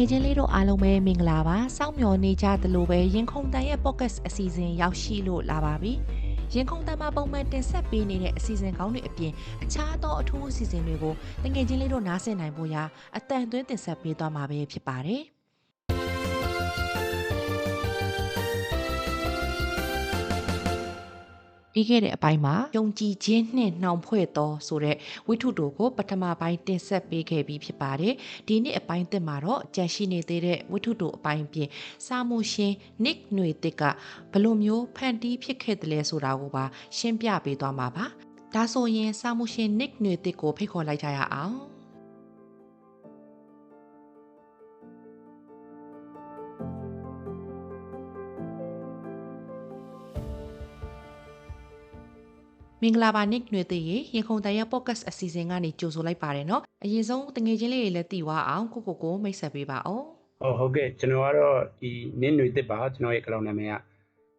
ယ်ချင်းလေးတို့အားလုံးပဲမင်္ဂလာပါစောင့်မျှော်နေကြသလိုပဲရင်ခုန်တန်ရဲ့ podcast အစီအစဉ်ရောက်ရှိလို့လာပါပြီရင်ခုန်တန်မှာပုံမှန်တင်ဆက်ပေးနေတဲ့အစီအစဉ်ကောင်းတွေအပြင်အခြားသောအထူးအစီအစဉ်တွေကိုတငယ်ချင်းလေးတို့နားဆင်နိုင်ဖို့ရာအတန်သွင်းတင်ဆက်ပေးသွားမှာပဲဖြစ်ပါတယ် ပြီးခဲ့တဲ့အပိုင်းမှာယုံကြည်ခြင်းနှင့်နှောင်ဖွဲ့သောဆိုတဲ့ဝိထုတို့ကိုပထမပိုင်းတင်ဆက်ပေးခဲ့ပြီးဖြစ်ပါတယ်။ဒီနေ့အပိုင်းသစ်မှာတော့ကြန့်ရှိနေသေးတဲ့ဝိထုတို့အပိုင်းပြင်စာမှုရှင် Nick ຫນွေတစ်ကဘယ်လိုမျိုးဖန်တီးဖြစ်ခဲ့တယ်လဲဆိုတာကိုပါရှင်းပြပေးသွားမှာပါ။ဒါဆိုရင်စာမှုရှင် Nick ຫນွေတစ်ကိုဖိတ်ခေါ်လိုက်ကြရအောင်။ မင်္ဂလာပါနစ်နွေသေးရေရင်ခုန်တန်ရဲ့ podcast အစီအစဉ်ကနေကြိုဆိုလိုက်ပါတယ်နော်အရင်ဆုံးတငယ်ချင်းလေးတွေလည်းတည်ွားအောင်ကိုကိုကိုမိတ်ဆက်ပေးပါအောင်ဟုတ်ဟုတ်ကဲ့ကျွန်တော်ကတော့ဒီနစ်နွေသစ်ပါကျွန်တော်ရဲ့ account နာမည်က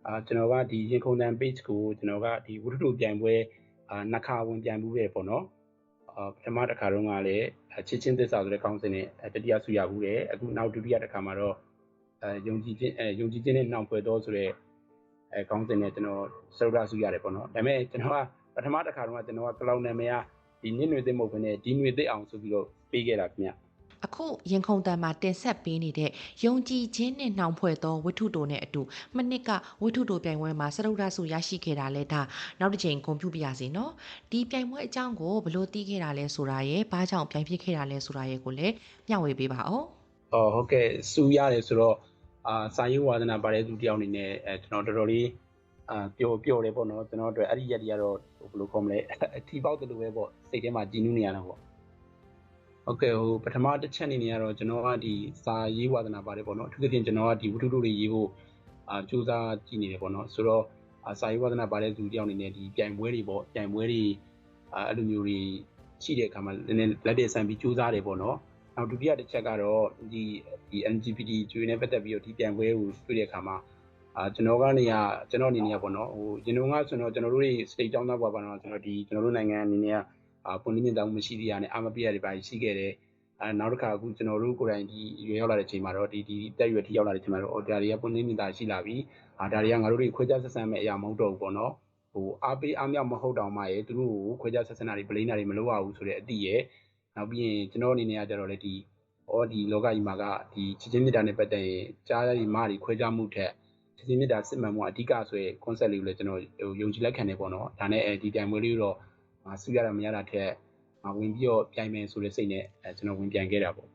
အာကျွန်တော်ကဒီရင်ခုန်တန် page ကိုကျွန်တော်ကဒီဝတ္ထုပြိုင်ပွဲအာနှစ်ခါဝင်ပြိုင်မှုပဲပေါ့နော်အာပထမတစ်ခါတုန်းကလည်းချစ်ချင်းသစ္စာဆိုတဲ့ကောင်းစဉ်နဲ့တတိယဆုရဘူးတယ်အခုနောက်ဒုတိယတစ်ခါမှာတော့အဲယုံကြည်ခြင်းအဲယုံကြည်ခြင်းနဲ့နှောင်ဖွဲ့တော်ဆိုတဲ့ အဲခေါင်းစဉ်နဲ့ကျွန်တော်စရုပ်လာစုရတယ်ပေါ့နော်ဒါပေမဲ့ကျွန်တော်ကပထမတစ်ခါတော့ကျွန်တော်ကကလောက်နာမည်ကဒီနစ်နွေသိမဟုတ်ဘဲနဲ့ဒီနွေသိအောင်ဆိုပြီးတော့ပေးခဲ့တာခင်ဗျအခုရင်ခုန်တန်မှာတင်ဆက်ပေးနေတဲ့ယုံကြည်ခြင်းနဲ့နှောင်ဖွဲ့သောဝိထုတိုနဲ့အတူမနစ်ကဝိထုတိုပြိုင်ပွဲမှာစရုပ်ရဆုရရှိခဲ့တာလဲဒါနောက်တစ်ချိန်ဂုဏ်ပြုပြရစီနော်ဒီပြိုင်ပွဲအကြောင်းကိုဘလို့သိခဲ့တာလဲဆိုတာရဲ့ဘာကြောင့်ပြိုင်ဖြစ်ခဲ့တာလဲဆိုတာရဲ့ကိုလည်းမျှဝေပေးပါအောင်အော်ဟုတ်ကဲ့စူးရတယ်ဆိုတော့ အာစာရေးဝါဒနာပါတဲ့သူတယောက်အနေနဲ့အဲကျွန်တော်တော်တော်လေးအာပျော်ပျော်တယ်ပေါ့နော်ကျွန်တော်တို့အဲ့ဒီရက်တည်းကတော့ဘယ်လိုခေါ်မလဲအထီပေါက်တယ်လို့ပဲပေါ့စိတ်ထဲမှာကြည်နူးနေရတာပေါ့။ဟုတ်ကဲ့ဟိုပထမတစ်ချက်အနေနဲ့ကတော့ကျွန်တော်ကဒီစာရေးဝါဒနာပါတယ်ပေါ့နော်အထူးသဖြင့်ကျွန်တော်ကဒီဝတ္ထုတို့တွေရေးဖို့အာစူးစမ်းကြည့်နေတယ်ပေါ့နော်ဆိုတော့အာစာရေးဝါဒနာပါတဲ့သူတယောက်အနေနဲ့ဒီပြိုင်ပွဲတွေပေါ့ပြိုင်ပွဲတွေအာအဲ့လိုမျိုးတွေရှိတဲ့အခါမှာနည်းနည်းလက်တဲ့ဆန်ပြီးစူးစမ်းတယ်ပေါ့နော်။ နောက်ဒုတိယတစ်ချက်ကတော့ဒီဒီ LGBT ကျွေးနဲ့ပတ်သက်ပြီးတော့ဒီပြိုင်ပွဲကိုတွေ့တဲ့အခါမှာအာကျွန်တော်ကနေကကျွန်တော်အနေနဲ့ပေါ့နော်ဟိုကျွန်တော်ကဆိုတော့ကျွန်တော်တို့တွေ state တောင်းသားပါပါတော့ကျွန်တော်ဒီကျွန်တော်တို့နိုင်ငံအနေနဲ့ကအာပွန်လင်းမြင့်တောင်းမရှိသေးရနဲ့အာမပြရတွေပါရှိခဲ့တယ်အဲနောက်တစ်ခါအခုကျွန်တော်တို့ကိုယ်တိုင်ဒီရွေရောက်လာတဲ့ချိန်မှာတော့ဒီဒီတက်ရွယ်ထိရောက်လာတဲ့ချိန်မှာတော့အော်ဒါတွေကပွန်လင်းမြင့်တာရှိလာပြီအာဒါတွေကငါတို့တွေခွဲခြားဆက်ဆံမဲ့အရာမဟုတ်တော့ဘူးပေါ့နော်ဟိုအားပေးအားမြောက်မဟုတ်တောင်မှရဲ့သူတို့ကိုခွဲခြားဆက်ဆံတာတွေဗလိန်းတာတွေမလုပ်ရဘူးဆိုတဲ့အတိရဲ့ နောက်ပြီးရင်ကျွန်တော်အနေနဲ့ကကြတော့လေဒီဩဒီလောကကြီးမှာကဒီချစ်ချင်းမြတ်တာနဲ့ပတ်သက်ရင်ကြားရည်မတွေခွဲခြားမှုထက်ချစ်ချင်းမြတ်တာစစ်မှန်မှုအဓိကဆိုရယ် concept လေးကိုလည်းကျွန်တော်ဟိုယုံကြည်လက်ခံနေပေါ့နော်ဒါနဲ့အဲဒီတိုင်ပွဲလေးတော့ငါဆူရတာမရတာထက်ငါဝင်ပြီးတော့ပြိုင်မယ်ဆိုတဲ့စိတ်နဲ့အဲကျွန်တော်ဝင်ပြိုင်ခဲ့တာပေါ့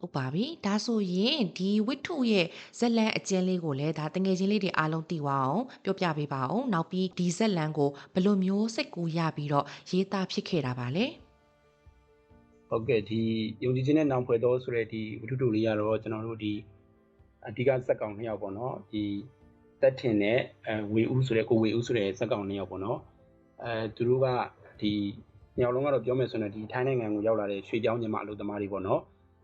ဟုတ်ပါပြီဒါဆိုရင်ဒီဝိထုရဲ့ဇက်လန်အကျဉ်းလေးကိုလည်းဒါတငယ်ချင်းလေးတွေအားလုံးသိသွားအောင်ပြောပြပေးပါအောင်နောက်ပြီးဒီဇက်လန်ကိုဘယ်လိုမျိုးစိတ်ကူးရပြီးတော့ရေးသားဖြစ်ခဲ့တာပါလဲ ဟုတ်ကဲ့ဒီယုံကြည်ခြင်းနဲ့နောင်ဖွဲ့တော်ဆိုတဲ့ဒီဝတ္ထုတူလေးကတော့ကျွန်တော်တို့ဒီအဓိကစက်ကောင်နှစ်ယောက်ပေါ့နော်ဒီတက်ထင်နဲ့အဲဝေဦးဆိုတဲ့ကိုဝေဦးဆိုတဲ့စက်ကောင်နှစ်ယောက်ပေါ့နော်အဲသူတို့ကဒီနှစ်ယောက်လုံးကတော့ပြောမယ်ဆိုရင်ဒီထိုင်းနိုင်ငံကိုရောက်လာတဲ့ရွှေကြောင်းညီမအလုပ်သမားတွေပေါ့နော်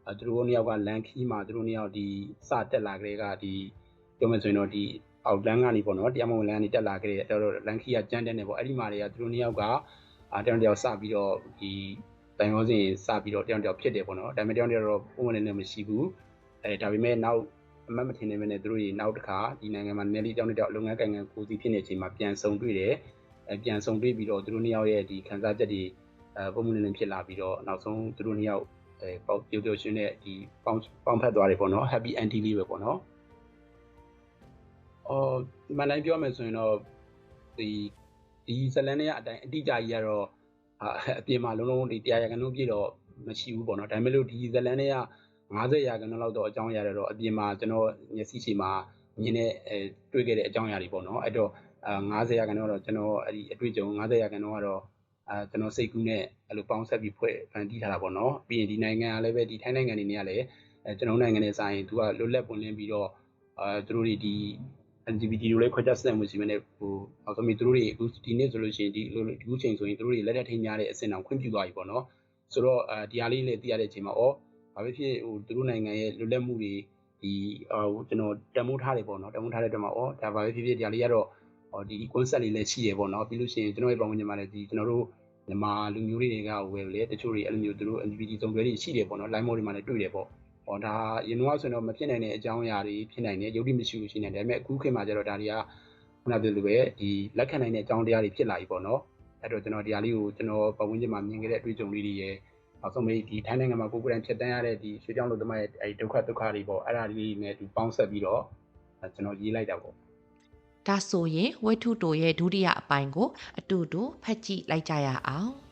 အဲသူတို့နှစ်ယောက်ကလန်ခီးမှာသူတို့နှစ်ယောက်ဒီစတက်လာကြတဲ့ကဒီပြောမယ်ဆိုရင်တော့ဒီအောက်လန်းကနေပေါ့နော်တရားမဝင်လန်းကနေတက်လာကြတဲ့တော်တော်လန်ခီးကကြမ်းတဲ့နေပေါ့အဲ့ဒီမှာတွေကသူတို့နှစ်ယောက်ကအာတယောက်တယောက်စပြီးတော့ဒီ တိုင်ရောစင်စပြီးတော့တယောက်တယောက်ဖြစ်တယ်ပေါ့နော်ဒါပေမဲ့တယောက်တယောက်တော့ပုံမှန်နဲ့မရှိဘူးအဲဒါပေမဲ့နောက်အမတ်မထင်နေမနဲ့သူတို့တွေနောက်တစ်ခါဒီနိုင်ငံမှာနည်းနည်းတယောက်နဲ့တယောက်လုပ်ငန်းကိုင်ငံကိုစီဖြစ်နေချိန်မှာပြန်ဆုံတွေ့တယ်အဲပြန်ဆုံတွေ့ပြီးတော့သူတို့နှစ်ယောက်ရဲ့ဒီခံစားချက်တွေအဲပုံမှန်နဲ့ဖြစ်လာပြီးတော့နောက်ဆုံးသူတို့နှစ်ယောက်အဲပေါပြုတ်ပြုတ်ရှင်းတဲ့ဒီပေါင်းပေါင်းဖက်သွားတယ်ပေါ့နော် happy ending လေးပဲပေါ့နော်အော်ဒီမှန်တိုင်းပြောမယ်ဆိုရင်တော့ဒီဒီဇလန်တွေကအတိုင်းအတိအကျကြီးကတော့ အာအပြင်မှာလုံးလုံးဒီတရားရကန်လုံးပြည့်တော့မရှိဘူးပေါ့နော်ဒါပေမဲ့လို့ဒီဇလန်တွေက90ရာခိုင်နှုန်းလောက်တော့အကြောင်းအရာတွေတော့အပြင်မှာကျွန်တော်မျက်စိရှိမှာမြင်တဲ့အဲတွေ့ခဲ့တဲ့အကြောင်းအရာတွေပေါ့နော်အဲ့တော့အာ90ရာခိုင်နှုန်းတော့ကျွန်တော်အဲ့ဒီအတွေ့အကြုံ90ရာခိုင်နှုန်းကတော့အာကျွန်တော်စိတ်ကူးနဲ့အဲ့လိုပေါင်းဆက်ပြီးဖွဲ့ဖန်တီးထားတာပေါ့နော်ပြီးရင်ဒီနိုင်ငံကလည်းပဲဒီထိုင်းနိုင်ငံနေနေကလည်းအဲကျွန်တော်နိုင်ငံနဲ့ဆိုင်သူကလွတ်လပ်ပွင့်လင်းပြီးတော့အာသူတို့တွေဒီ LGBT တို့လည်းခွဲခြားဆက်မှုစီမံနဲ့ဟိုအောင်သမီးသူတို့တွေအခုဒီနေ့ဆိုလို့ရှိရင်ဒီဒီခုချိန်ဆိုရင်သူတို့တွေလက်ထက်ထိန်းများတဲ့အဆင့်အောင်ခွင့်ပြုသွားပြီပေါ့နော်ဆိုတော့အဲဒီဟာလေးလည်းသိရတဲ့အချိန်မှာဩဘာဖြစ်ဖြစ်ဟိုသူတို့နိုင်ငံရဲ့လွတ်လပ်မှုတွေဒီဟိုကျွန်တော်တန်မိုးထားတယ်ပေါ့နော်တန်မိုးထားတဲ့အတွက်မှာဩဒါဘာဖြစ်ဖြစ်ဒီဟာလေးကတော့ဟောဒီ concept လေးလည်းရှိတယ်ပေါ့နော်ပြီးလို့ရှိရင်ကျွန်တော်ရဲ့ပုံမှန်မှာလည်းဒီကျွန်တော်တို့မြန်မာလူမျိုးတွေကဝယ်လေတချို့တွေအဲ့လိုမျိုးသူတို့ LGBT စုံတွဲတွေရှိတယ်ပေါ့နော် line mode တွေမှာလည်းတွေ့တယ်ပေါ့ ဟောဟောဒါရင်တော့ဆိုတော့မဖြစ်နိုင်တဲ့အကြောင်းအရာတွေဖြစ်နိုင်တယ်ယုတ်တိမရှိလို့ရှိနေတယ်ဒါပေမဲ့အခုခေတ်မှာကျတော့ဒါတွေကခုနပြောလိုပဲဒီလက်ခံနိုင်တဲ့အကြောင်းတရားတွေဖြစ်လာပြီပေါ့နော်အဲ့တော့ကျွန်တော်တရားလေးကိုကျွန်တော်ပတ်ဝန်းကျင်မှာမြင်ခဲ့တဲ့အတွေ့အကြုံလေးတွေရဲ့နောက်ဆုံးမေးဒီထိုင်းနိုင်ငံမှာကိုယ်ကိုယ်တိုင်ဖြစ်တန်းရတဲ့ဒီရွှေကြောင်းလူသမားရဲ့အဲဒုက္ခဒုက္ခတွေပေါ့အဲ့ဒါလေးနဲ့ဒီပေါင်းဆက်ပြီးတော့ကျွန်တော်ရေးလိုက်တာပေါ့ဒါဆိုရင်ဝိထုတိုရဲ့ဒုတိယအပိုင်းကိုအတူတူဖတ်ကြည့်လိုက်ကြရအောင်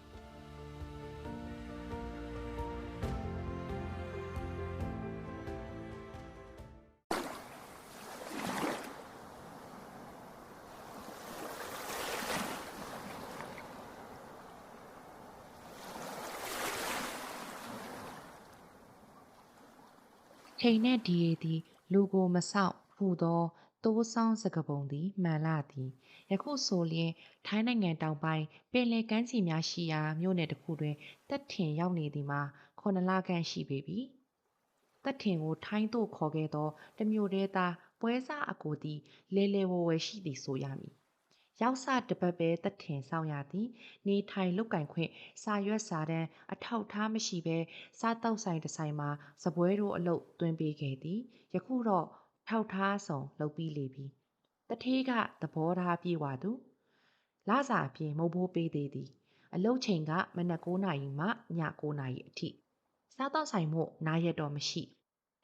ချိန်နဲ့ဒီရည်သည် လူကိုမဆောက်ဟူသောတိုးဆောင်စကပုံသည်မှန်လာသည်ယခုဆိုလျင်ထိုင်းနိုင်ငံတောင်ပိုင်းပင်လယ်ကမ်းခြေများရှိရာမြို့နယ်တစ်ခုတွင်တက်ထင်ရောက်နေသည်မှာခုနှစ်လခန့်ရှိပေပြီတက်ထင်ကိုထိုင်းသို့ခေါ်ခဲ့သောတစ်မျိုးတည်းသားပွဲစားအကိုသည်လဲလဲဝဲဝဲရှိသည်ဆိုရမည် ရောက်စတစ်ပတ်ပဲတက်ထင်ဆောင်ရသည်နေထိုင်လုတ်ကင်ခွင့်စာရွက်စာတမ်းအထောက်ထားမရှိဘဲစားတောက်ဆိုင်တစ်ဆိုင်မှာစပွဲတို့အလုပ်တွင်ပေးခဲ့သည်ယခုတော့ထောက်ထားဆောင်လုပ်ပြီးလေပြီတထေးကသဘောထားပြေဝသူလာစာအပြင်မုတ်ဘိုးပေးသေးသည်အလုပ်ချိန်ကမနက်9နာရီမှည9နာရီအထိစားတော့ဆိုင်မို့နားရက်တော့မရှိ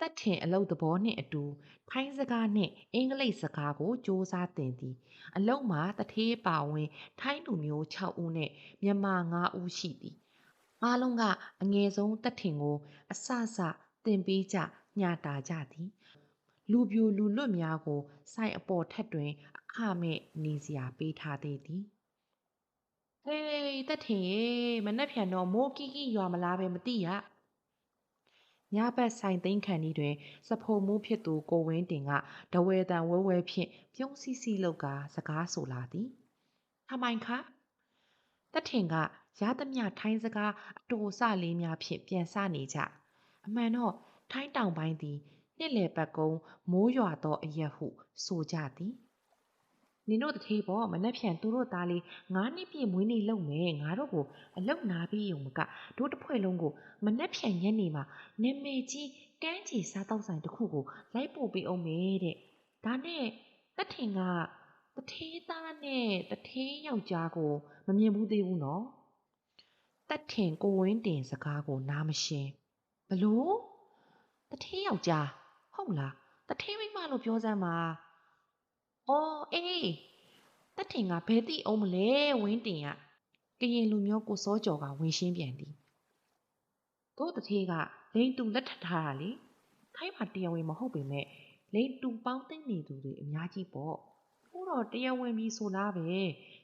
တက်ထင်အလုပ်သဘောနှင့်အတူထိုင်းစကားနှင့်အင်္ဂလိပ်စကားကိုစ조사သင်သည် အလုပ်မှာတထေးပါဝင် ထိုင်းလူမျိုး6ဦးနှင့်မြန်မာ9ဦးရှိသည်အားလုံးကအငယ်ဆုံးတက်ထင်ကိုအစစတင်ပေးကြညတာကြသည် လူပြိုလူလွတ်များကိုစိုက်အပေါ်ထက်တွင် အခမဲ့နေစရာပေးထားသေးသည်ဟေးတက်ထင်ရေမနှက်ဖြန်တော့မိုးကီကီရွာမလားပဲမသိရ ညဘက်ဆိုင်သိမ်းခံဤတွင် စဖို့မှုဖြစ်သူကိုဝင်းတင်ကဒဝဲတန်ဝဲဝဲဖြင့်ပြုံးစီစီလောက်ကစကားဆိုလာသည်ထမိုင်ခတက်ထင်ကရသမျှထိုင်းစကားအတူအဆလေးများဖြင့်ပြန်စနေကြအမှန်တော့ထိုင်းတောင်ပိုင်းသည်နှစ်လယ်ပတ်ကုန်းမိုးရွာသောအရက်ဟုဆိုကြသည် နင်တို့တထေးပေါ့မနှက်ဖြန်သူတို့သားလေးငါးနှစ်ပြည့်မွေးနေ့လုပ်မယ်ငါတို့ကိုအလောက်နာပြီးရုံမကတို့တစ်ဖွဲ့လုံးကိုမနှက်ဖြန်ညနေမှာနာမည်ကြီးကန်းချီစားတောက်ဆိုင်တစ်ခုကိုလိုက်ပို့ပေးအောင်မယ်တဲ့ဒါနဲ့တက်ထင်ကတထေးသားနဲ့တထေးယောက်ျားကိုမမြင်ဘူးသေးဘူးနော်တက်ထင်ကိုဝင်းတင်စကားကိုနားမရှင်းဘလို့တထေးယောက်ျားဟုတ်လားတထေးမိန်းမလို့ပြောစမ်းပါ အော်အေးတက်ထင်ကဘယ်တိအောင်မလဲဝင်းတင်ကကရင်လူမျိုးကိုစောကြော်ကဝင်ရှင်းပြန်သည်တို့တထေးကလိန်တူလက်ထပ်ထားတာလေခိုင်းမှာတရားဝင်မဟုတ်ပေမဲ့လိန်တူပေါင်းသိမ့်နေသူတွေအများကြီးပေါ့ခုတော့တရားဝင်ပြီဆိုလားပဲ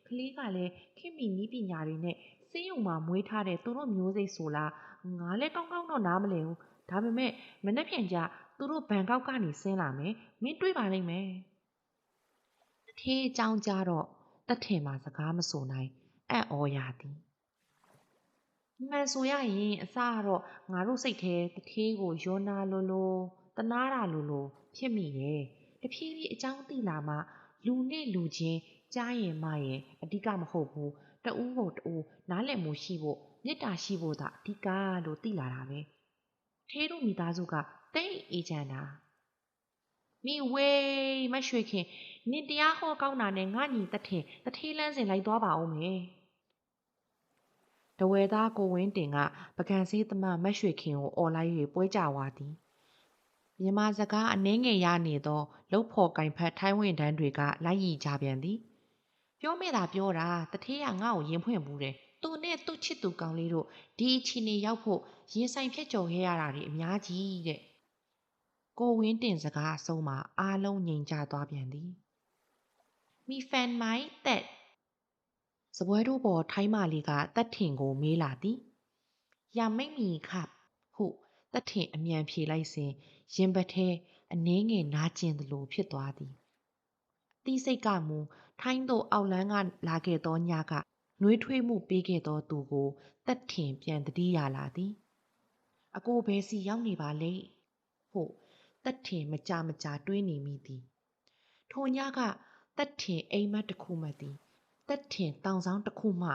ကလေးကလည်းခင်မီနီးပညာတွေနဲ့စေးရုံမှာမွေးထားတဲ့သူတို့မျိုးစိတ်ဆိုလားငါလည်းကောင်းကောင်းတော့နားမလည်ဘူးဒါပေမဲ့မနေ့ပြန်ကြသူတို့ဘန်ကောက်ကနေဆင်းလာမယ်မင်းတွေးပါလိမ့်မယ် တထေးအကြောင်းကြတော့တက်ထင်မှာစကားမဆိုနိုင်အံ့ဩရသည်မှန်ဆိုရရင်အစကတော့ငါတို့စိတ်ထဲတထေးကိုယောနာလိုလိုတနာတာလိုလိုဖြစ်မိတယ်တဖြည်းဖြည်းအကြောင်းသိလာမှလူနဲ့လူချင်းကြားရင်မှရင်အဓိကမဟုတ်ဘူးတဦးကိုတဦးနားလည်မှုရှိဖို့မေတ္တာရှိဖို့သာအဓိကလို့သိလာတာပဲထေးတို့မိသားစုကတိတ်အေးချမ်းတာ မိဝေးမရွှေခင်နင်တရားဟောကောင်းတာနဲ့ငါညီတထင်တထေးလန်းစင်လိုက်သွားပါဦးမယ်တဝဲသားကိုဝင်းတင်ကပကံစည်းသမမတ်ရွှေခင်ကိုអော်လိုက်၍ပွဲကြွားသည်မြန်မာစကားအနှင်းငယ်ရနေသောလှုပ်ဖော်ကင်ဖက်ထိုင်းဝင်တန်းတွေကလိုက်ရည်ကြပြန်သည် ပြောမိတာပြောတာတထေးကငါ့ကိုရင်ဖွင့်ဘူးတယ်သူနဲ့သူ့ချစ်သူကောင်လေးတို့ဒီအချိန်နေရောက်ဖို့ရင်ဆိုင်ဖြတ်ကျော်ခဲ့ရတာတွေအများကြီးတဲ့ ကိုဝင်းတင်စကားအဆုံးမှာအားလုံးငြိမ်ချသွားပြန်သည်မိဖန်မိုင်းတက်စပွဲတို့ပေါ်ထိုင်းမာလေးကတက်ထင်ကိုမေးလာသည်ရမိတ်မီခပ်ဟုတက်ထင်အမြန်ဖြေလိုက်စဉ်ရင်ပထဲအနှင်းငယ်နာကျင်သလိုဖြစ်သွားသည်အသီးစိတ်ကမူထိုင်းသို့အောက်လန်းကလာခဲ့သောညကနှွေးထွေးမှုပေးခဲ့သောသူကိုတက်ထင်ပြန်တတိရလာသည်အကိုဘယ်စီရောက်နေပါလဲဟု တ်တက်ထင်မကြမကြတွေးနေမိသည်ထိုညကတက်ထင်အိမ်မက်တစ်ခုမှသည်တက်ထင်တောင်ဆောင်တစ်ခုမှ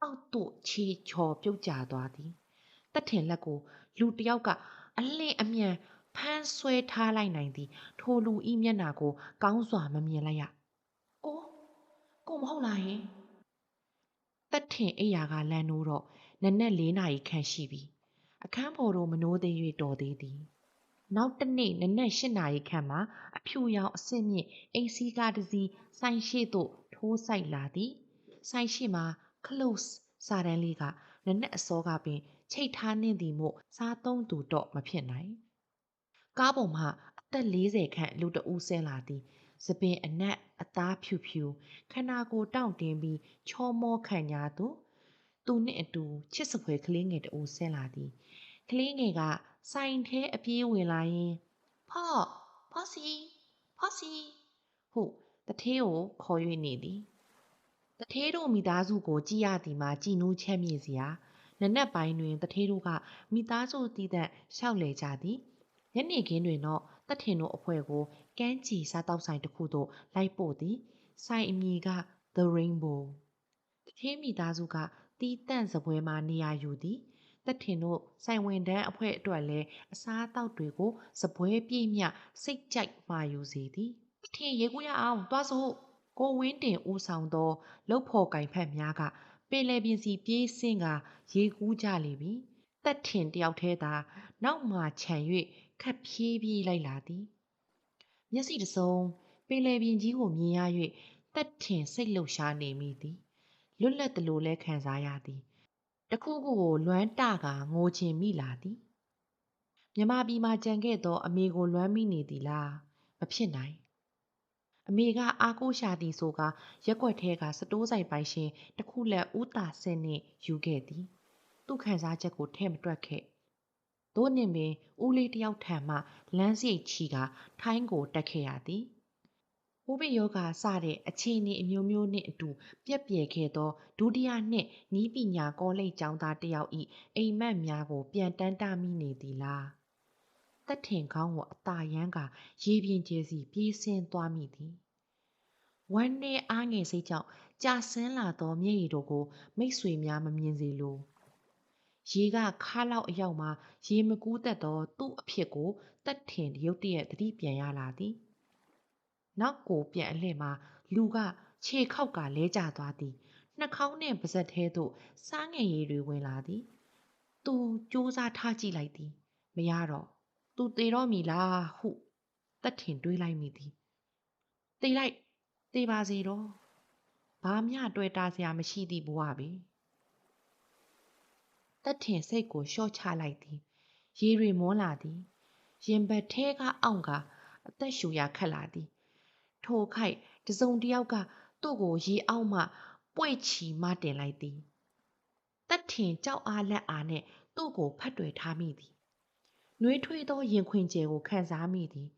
အောက်သို့ခြေချော်ပြုတ်ကျသွားသည်တက်ထင်လက်ကို လူတစ်ယောက်ကအလင်းအမြန်ဖမ်းဆွဲထားလိုက်နိုင်သည် ထိုလူဤမျက်နာကို ကောင်းစွာမမြင်လိုက်ရကိုကိုမဟုတ်လားဟင်တက်ထင်အိယာကလန်နိုးတော့နက်နက်၄နာရီခန့်ရှိပြီအခန်းဖော်တို့မနိုးသေး၍တော်သေးသည် နောက်တစ်နေ့နနက်၈နာရီခန့်မှာအဖြူရောင်အဆင့်မြင့်အိမ်စီးကားတစ်စီးဆိုင်ရှိသို့ထိုးဆိုင်လာသည်ဆိုင်ရှိမှာ close စာတန်းလေးကနနက်အစောကပင် ချိတ်ထားနှင့်သည်မို့စားသုံးသူတော့မဖြစ်နိုင်ကားပေါ်မှအသက်40ခန့်လူတဦးဆင်းလာသည်စပင်အနက်အသားဖြူဖြူခန္ဓာကိုယ်တောင့်တင်းပြီးချောမောခံညာသူသူနှင့်အတူချစ်စပွဲကလေးငယ်တဦးဆင်းလာသည်ကလေးငယ်က ဆိုင်ထဲအပြေးဝင်လာရင်ဖော့ဖော့စီဖော့စီဟုတထေးကိုခေါ်၍နေသည်တထေးတို့မိသားစုကိုကြည်ရသည်မှာကြည်နူးချမ်းမြေ့စရာနနက်ပိုင်းတွင်တထေးတို့ကမိသားစုတည်တဲ့ရှောက်လေကြသည်ညနေခင်းတွင်တော့တထင်တို့အဖွဲ့ကိုကမ်းခြေစားတောက်ဆိုင်တစ်ခုသို့လိုက်ပို့သည်ဆိုင်အမည်က The Rainbow တထေးမိသားစုကတီးတန့်စပွဲမှာနေရာယူသည် တက်ထင်တို့ဆိုင်ဝင်တန်းအဖွဲ့အတွက်လည်းအစားအသောက်တွေကိုစပွဲပြည့်မြစိတ်ကြိုက်မှာယူစီသည်ထင်ရေကူးရအောင်သွားစို့ကိုဝင်းတင်ဦးဆောင်သောလှုပ်ဖော်ကင်ဖက်များကပင်လယ်ပြင်စီပြေးဆင်းကရေကူးကြလေပြီတက်ထင်တယောက်တည်းသာနောက်မှခြံ၍ခတ်ဖြည်းဖြည်းလိုက်လာသည်မျက်စိတစုံပင်လယ်ပြင်ကြီးကိုမြင်ရ၍တက်ထင်စိတ်လှုပ်ရှားနေမိသည်လွတ်လပ်သလိုလဲခံစားရသည် တခုခုကိုလွမ်းတကငိုချင်မိလာသည်မြမပြည်မှာကြံခဲ့သော အမေကိုလွမ်းမိနေသည်လားမဖြစ်နိုင်အမေကအားကိုးရှာသည်ဆိုကရက်ွက်ထဲကစတိုးဆိုင်ပိုင်ရှင်တခုလက်ဥတာဆင်းနှင့်ယူခဲ့သည်သူခံစားချက်ကိုထဲ့မတွက်ခဲ့သို့နှင့်ပင်ဦးလေးတယောက်ထံမှလမ်းစိတ်ချီကထိုင်းကိုတက်ခဲ့ရသည်ိုး ပိယောဂါစတဲ့အခြေအနေအမျိုးမျိုးနှင့်အတူပြက်ပြယ်ခဲ့သောဒုတိယနှစ်နီးပညာကောလိပ်ကျောင်းသားတစ်ယောက်၏အိမ်မက်များကို ပြန်တန်းတမိနေသည်လားသက်ထင်ကောင်းကိုအตาရန်ကရေပြင်ကျဲစီပြေးဆင်းသွားမိသည်ဝမ်းနဲ့အားငယ်စိတ်ကြောင့်ကြာဆင်းလာသောမျက်ရည်တို့ကိုမိတ်ဆွေများမမြင်စေလိုရေကခါလောက်အရောက်မှာရေမကူးတတ်သောသူ့အဖြစ်ကိုတက်ထင်ရုတ်တရက်သတိပြန်ရလာသည် နောက်ကိုပြန်အလှည့်မှာလူကခြေခောက်ကလဲကျသွားသည်နှာခေါင်းနှင့်ပါးစပ်ထဲသို့စားငယ်ရည်တွေဝင်လာသည် သူစူးစားထားကြည့်လိုက်သည် မရတော့သူသေတော့မီလားဟုတက်ထင်တွေးလိုက်မိသည်သေလိုက်သေပါစေတော့ဘာမျှတွေ့တာစရာမရှိသည့်ဘဝပဲတက်ထင်စိတ်ကိုလျှော့ချလိုက်သည်ရေတွေမွန်းလာသည်ရင်ဘတ်ထဲကအောင့်ကအသက်ရှူရခတ်လာသည် ထိုခိုက်တစုံတယောက်ကသူ့ကိုရေအောက်မှပွေ့ချီမတင်လိုက်သည်တက်ထင်ကြောက်အားလက်အားနဲ့သူ့ကိုဖတ်တွယ်ထားမိသည်နှွေးထွေးသောရင်ခွင်ကျယ်ကိုခံစားမိသည်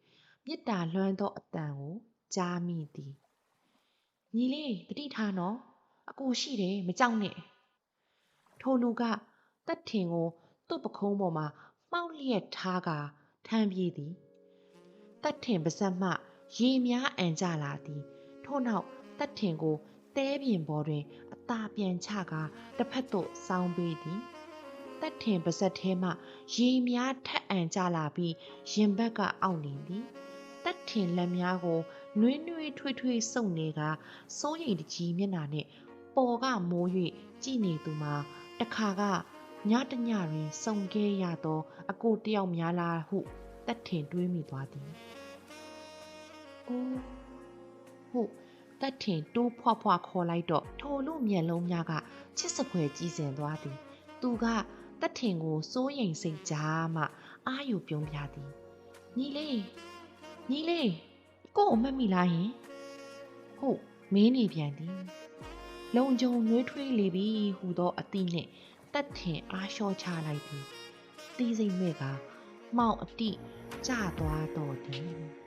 မေတ္တာလွှမ်းသောအတန်ကိုကြားမိသည်ညီလေးတတိထားနော်အကူရှိတယ်မကြောက်နဲ့ထိုလူကတက်ထင်ကိုသူ့ပခုံးပေါ်မှာမှောက်လျက်ထားကထမ်းပြေးသည်တက်ထင်ပါဇက်မှ ရေများအန်ကြလာသည်ထို့နောက်တက်ထင်ကိုတဲပြင်ပေါ်တွင် အသာပြန်ချကာတစ်ဖက်သို့စောင်းပေးသည်တက်ထင်ပါဇက်ထဲမှရေများထက်အန်ကြလာပြီးရင်ဘက်ကအောင့်နေသည်တက်ထင်လက်များကိုနှွေးနှွေးထွေးထွေးစုပ်နေကစိုးရိမ်တကြီးမျက်နှာနှင့်ပေါ်ကမိုး၍ကြည်နေသူမှာတခါကညတညတွင်စုံခဲ့ရသော အကိုတယောက်များလားဟုတက်ထင်တွေးမိသွားသည်။ အိုးဟုတ်တက်ထင်တိုးဖွားဖွားခေါ်လိုက်တော့ထိုလူမျက်လုံးများကချစ်စပွဲကြီးစင်သွားသည်။သူကတက်ထင်ကိုစိုးရိမ်စိတ်ကြားမှအာယူပြုံးပြသည်။ညီလေးညီလေးကို့အမတ်မိလားယင်။ဟုတ်မင်းနေပြန်သည်။လုံကြုံနှွေးထွေးလေပြီဟူသောအသည့်နှင့်တက်ထင်အားလျှော့ချလိုက်သည်။တီးစိမ့်မဲ့ကမောင်အတိကျသွားတော်သည်။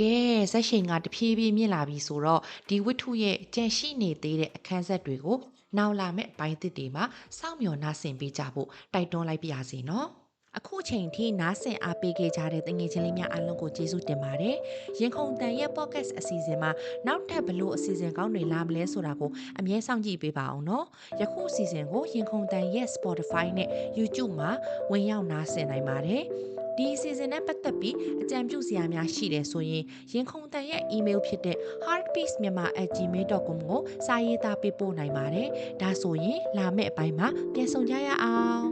ကဲဆက်ရှိန်ကတဖြည်းဖြည်းမြင့်လာပြီဆိုတော့ဒီဝတ္ထုရဲ့ကြန့်ရှိနေသေးတဲ့အခန်းဆက်တွေကိုနောက်လာမယ့်အပိုင်းသစ်တွေမှာစောင့်မျှော်နှားဆင်ပေးကြဖို့တိုက်တွန်းလိုက်ပါရစေနော်။ အခုချိန်ထိနားဆင်အားပေးခဲ့ကြတဲ့တငယ်ချင်းလေးများအားလုံးကိုကျေးဇူးတင်ပါတယ်။ရင်ခုန်တန်ရဲ့ podcast အစီအစဉ်မှာနောက်ထပ်ဘလို့အစီအစဉ်ကောင်းတွေလာမလဲဆိုတာကိုအမြဲစောင့်ကြည့်ပေးပါအောင်နော်။ယခုအစီအစဉ်ကိုရင်ခုန်တန်ရဲ့ Spotify နဲ့ YouTube မှာဝင်ရောက်နားဆင်နိုင်ပါတယ်။ဒီအစီအစဉ်နဲ့ပတ်သက်ပြီးအကြံပြုစရာများရှိတယ်ဆိုရင်ရင်ခုန်တန်ရဲ့ email ဖြစ်တဲ့ heartpeacemyanmar@gmail.com ကိုစာရေးသားပေးပို့နိုင်ပါတယ်။ဒါဆိုရင်လာမယ့်အပိုင်းမှာပြန်ဆောင်ကြရအောင်။